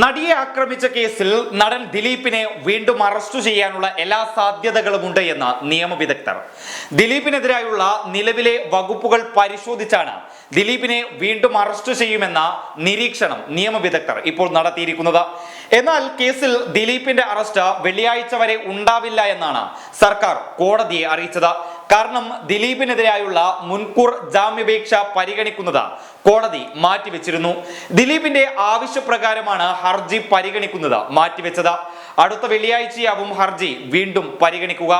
നടിയെ ആക്രമിച്ച കേസിൽ നടൻ ദിലീപിനെ വീണ്ടും അറസ്റ്റ് ചെയ്യാനുള്ള എല്ലാ സാധ്യതകളും ഉണ്ട് എന്ന് നിയമവിദഗ്ധർ. ദിലീപിനെതിരായുള്ള നിലവിലെ വകുപ്പുകൾ പരിശോധിച്ചാണ് ദിലീപിനെ വീണ്ടും അറസ്റ്റ് ചെയ്യുമെന്ന നിരീക്ഷണം നിയമവിദഗ്ധർ ഇപ്പോൾ നടത്തിയിരിക്കുന്നത്. എന്നാൽ കേസിൽ ദിലീപിന്റെ അറസ്റ്റ് വെള്ളിയാഴ്ച വരെ ഉണ്ടാവില്ല എന്നാണ് സർക്കാർ കോടതിയെ അറിയിച്ചത്. കാരണം ദിലീപിനെതിരായുള്ള മുൻകൂർ ജാമ്യപേക്ഷ പരിഗണിക്കുന്നത് കോടതി മാറ്റിവെച്ചിരുന്നു. ദിലീപിന്റെ ആവശ്യപ്രകാരമാണ് ഹർജി പരിഗണിക്കുന്നത് മാറ്റിവെച്ചത്. അടുത്ത വെള്ളിയാഴ്ചയാവും ഹർജി വീണ്ടും പരിഗണിക്കുക.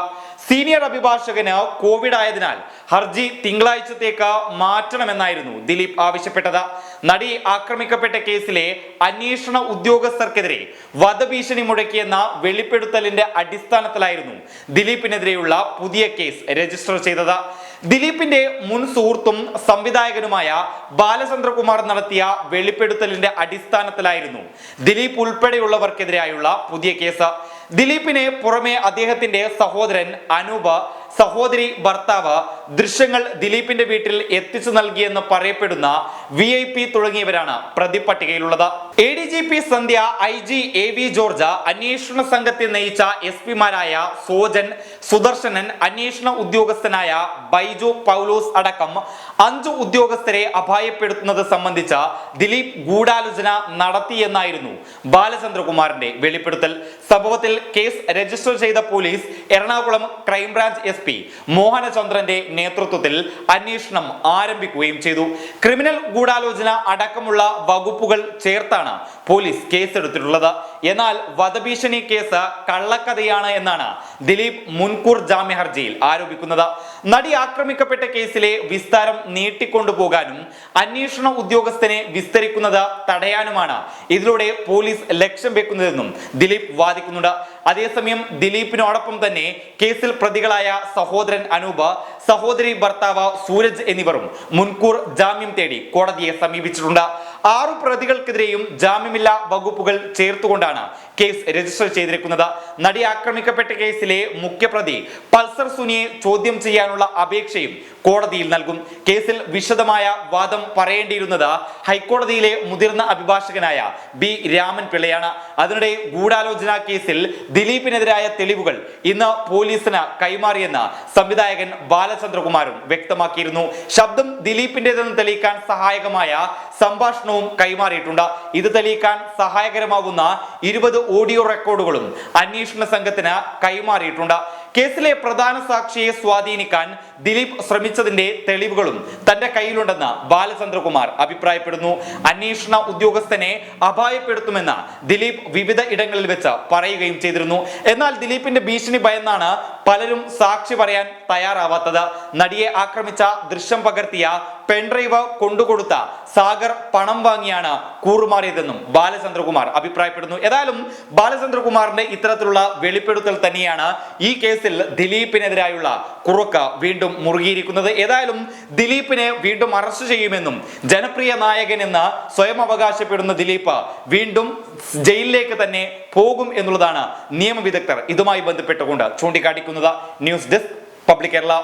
സീനിയർ അഭിഭാഷകന് കോവിഡ് ആയതിനാൽ ഹർജി തിങ്കളാഴ്ചത്തേക്ക് മാറ്റണമെന്നായിരുന്നു ദിലീപ് ആവശ്യപ്പെട്ടത്. നടി ആക്രമിക്കപ്പെട്ട കേസിലെ അന്വേഷണ ഉദ്യോഗസ്ഥർക്കെതിരെ വധഭീഷണി മുഴക്കിയെന്ന വെളിപ്പെടുത്തലിന്റെ അടിസ്ഥാനത്തിലായിരുന്നു ദിലീപിനെതിരെയുള്ള പുതിയ കേസ് രജിസ്റ്റർ ചെയ്തത്. ദിലീപിന്റെ മുൻ സുഹൃത്തും സംവിധായകനുമായ ബാലചന്ദ്രകുമാർ നടത്തിയ വെളിപ്പെടുത്തലിന്റെ അടിസ്ഥാനത്തിലായിരുന്നു ദിലീപ് ഉൾപ്പെടെയുള്ളവർക്കെതിരായുള്ള പുതിയ കേസ്. ദിലീപിന് പുറമെ അദ്ദേഹത്തിന്റെ സഹോദരൻ അനൂപ് സഹോദരി ഭർത്താവ് ദൃശ്യങ്ങൾ ദിലീപിന്റെ വീട്ടിൽ എത്തിച്ചു നൽകിയെന്ന് പറയപ്പെടുന്ന വി ഐ പി തുടങ്ങിയവരാണ് പ്രതിപട്ടികയിലുള്ളത് A D G P Sandhya I G A V George അന്വേഷണ സംഘത്തെ നയിച്ച എസ് പിമാരായ സോജൻ സുദർശനൻ അന്വേഷണ ഉദ്യോഗസ്ഥനായ ബൈജു പൗലോസ് അടക്കം അഞ്ചു ഉദ്യോഗസ്ഥരെ അപായപ്പെടുത്തുന്നത് സംബന്ധിച്ച ദിലീപ് ഗൂഢാലോചന നടത്തിയെന്നായിരുന്നു ബാലചന്ദ്രകുമാറിന്റെ വെളിപ്പെടുത്തൽ. സംഭവത്തിൽ കേസ് രജിസ്റ്റർ ചെയ്ത police Ernakulam crime branch S P മോഹനചന്ദ്രന്റെ നേതൃത്വത്തിൽ അന്വേഷണം ആരംഭിക്കുകയും ചെയ്തു. ക്രിമിനൽ ഗൂഢാലോചന അടക്കമുള്ള വകുപ്പുകൾ ചേർത്താണ് പോലീസ് കേസെടുത്തിട്ടുള്ളത്. എന്നാൽ വധഭീഷണി കേസ് കള്ളക്കഥയാണ് എന്നാണ് ദിലീപ് മുൻകൂർ ജാമ്യ ഹർജിയിൽ ആരോപിക്കുന്നത്. നടി ആക്രമിക്കപ്പെട്ട കേസിലെ വിസ്താരം നീട്ടിക്കൊണ്ടുപോകാനും അന്വേഷണ ഉദ്യോഗസ്ഥനെ വിസ്തരിക്കുന്നത് തടയാനുമാണ് ഇതിലൂടെ പോലീസ് ലക്ഷ്യം വെക്കുന്നതെന്നും ദിലീപ് വാദിക്കുന്നുണ്ട്. അതേസമയം ദിലീപിനോടൊപ്പം തന്നെ കേസിൽ പ്രതികളായ സഹോദരൻ അനൂപ് സഹോദരി ഭർത്താവ് സൂരജ് എന്നിവരും മുൻകൂർ ജാമ്യം തേടി കോടതിയെ സമീപിച്ചിട്ടുണ്ട്. ആറു പ്രതികൾക്കെതിരെയും ജാമ്യമില്ലാ വകുപ്പുകൾ ചേർത്തുകൊണ്ടാണ് കേസ് രജിസ്റ്റർ ചെയ്തിരിക്കുന്നത്. നടി ആക്രമിക്കപ്പെട്ട കേസിലെ മുഖ്യപ്രതി പൾസർ സുനിയെ ചോദ്യം ചെയ്യാനുള്ള അപേക്ഷയും കോടതിയിൽ നൽകും. കേസിൽ വിശദമായ വാദം പറയേണ്ടിയിരുന്നത് ഹൈക്കോടതിയിലെ മുതിർന്ന അഭിഭാഷകനായ ബി രാമൻ പിള്ളയാണ്. അതിനിടെ ഗൂഢാലോചന കേസിൽ ദിലീപിനെതിരായ തെളിവുകൾ ഇന്ന് പോലീസിന് കൈമാറിയെന്ന് സംവിധായകൻ ബാലചന്ദ്രകുമാരും വ്യക്തമാക്കിയിരുന്നു. ശബ്ദം ദിലീപിന്റേതെന്ന് തെളിയിക്കാൻ സഹായകമായ സംഭാഷണവും കൈമാറിയിട്ടുണ്ട്. ഇത് തെളിയിക്കാൻ സഹായകരമാകുന്ന ഇരുപത് ഓഡിയോ റെക്കോർഡുകളും അന്വേഷണ സംഘത്തിന് കൈമാറിയിട്ടുണ്ട്. കേസിലെ പ്രധാന സാക്ഷിയെ സ്വാധീനിക്കാൻ ദിലീപ് ശ്രമിച്ചതിന്റെ തെളിവുകളും തന്റെ കയ്യിലുണ്ടെന്ന് ബാലചന്ദ്രകുമാർ അഭിപ്രായപ്പെടുന്നു. അന്വേഷണ ഉദ്യോഗസ്ഥനെ അപായപ്പെടുത്തുമെന്ന് ദിലീപ് വിവിധ ഇടങ്ങളിൽ വെച്ച് പറയുകയും ചെയ്തിരുന്നു. എന്നാൽ ദിലീപിന്റെ ഭീഷണി ഭയന്നാണ് പലരും സാക്ഷി പറയാൻ തയ്യാറാവാത്തത്. നടിയെ ആക്രമിച്ച ദൃശ്യം പകർത്തിയ പെൺഡ്രൈവ് കൊണ്ടുകൊടുത്ത സാഗർ പണം വാങ്ങിയാണ് കൂറുമാറിയതെന്നും ബാലചന്ദ്രകുമാർ അഭിപ്രായപ്പെടുന്നു. ഏതായാലും ബാലചന്ദ്രകുമാറിന്റെ ഇത്തരത്തിലുള്ള വെളിപ്പെടുത്തൽ തന്നെയാണ് ഈ കേസിൽ ദിലീപിനെതിരായുള്ള കുറുക്ക് വീണ്ടും മുറുകിയിരിക്കുന്നത്. ഏതായാലും ദിലീപിനെ വീണ്ടും അറസ്റ്റ് ചെയ്യുമെന്നും ജനപ്രിയ നായകൻ എന്ന് സ്വയം അവകാശപ്പെടുന്ന ദിലീപ് വീണ്ടും ജയിലിലേക്ക് തന്നെ പോകും എന്നുള്ളതാണ് നിയമവിദഗ്ധർ ഇതുമായി ബന്ധപ്പെട്ടുകൊണ്ട് ചൂണ്ടിക്കാട്ടിക്കുന്നത് ന്യൂസ് ഡെസ്ക് പബ്ലിക് കേരള.